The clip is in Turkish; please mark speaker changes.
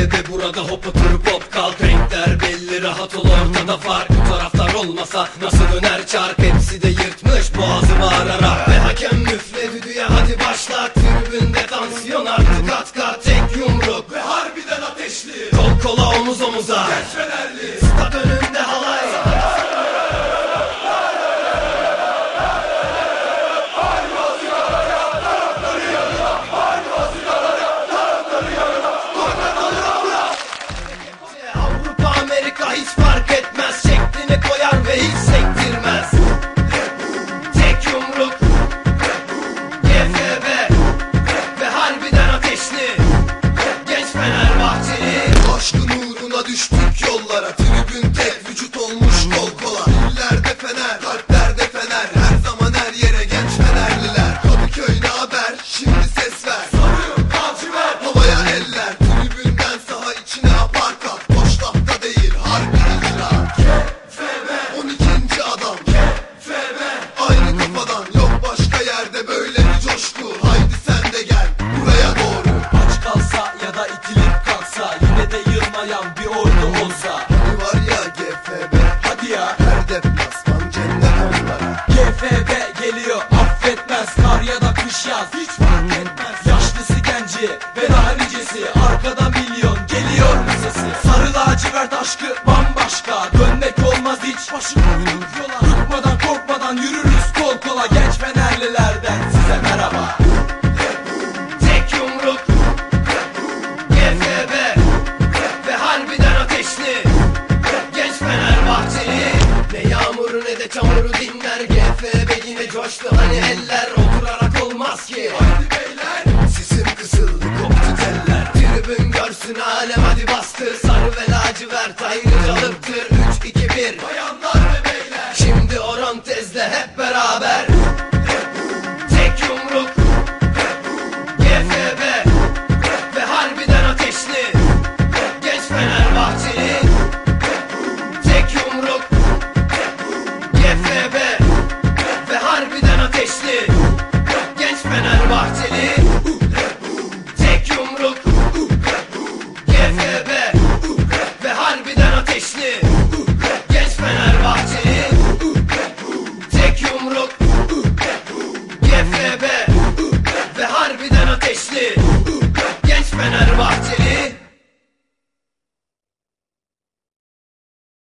Speaker 1: GFB burada hop oturup hop kalk. Renkler belli rahat ol ortada fark. Bu taraftar olmasa nasıl döner çark? Hepsi de yırtmış boğazımı ararak Ve hakem müfle düdüğe hadi başlat Tribünde tansiyon arttı kat kat Tek yumruk. Ve harbiden ateşli. Kol kola omuz omuza. Genç Stückchen. Yaşlısı genci ve daha nicesi Arkada milyon geliyor sesi Sarı lacivert aşkı bambaşka Dönmek olmaz hiç başı koyduk yola Tutmadan korkmadan yürürüz kol kola. Genç fenerlilerden size merhaba. Tek yumruk GFB Ve harbiden ateşli Genç Fenerbahçeli. Ne yağmuru ne de çamuru dinler. GFB yine coştu. Hani eller Oturarak olmaz ki. Haydi
Speaker 2: koptu teller
Speaker 1: Tribün yumruk YFB Ve harbiden ateşli. Genç Fener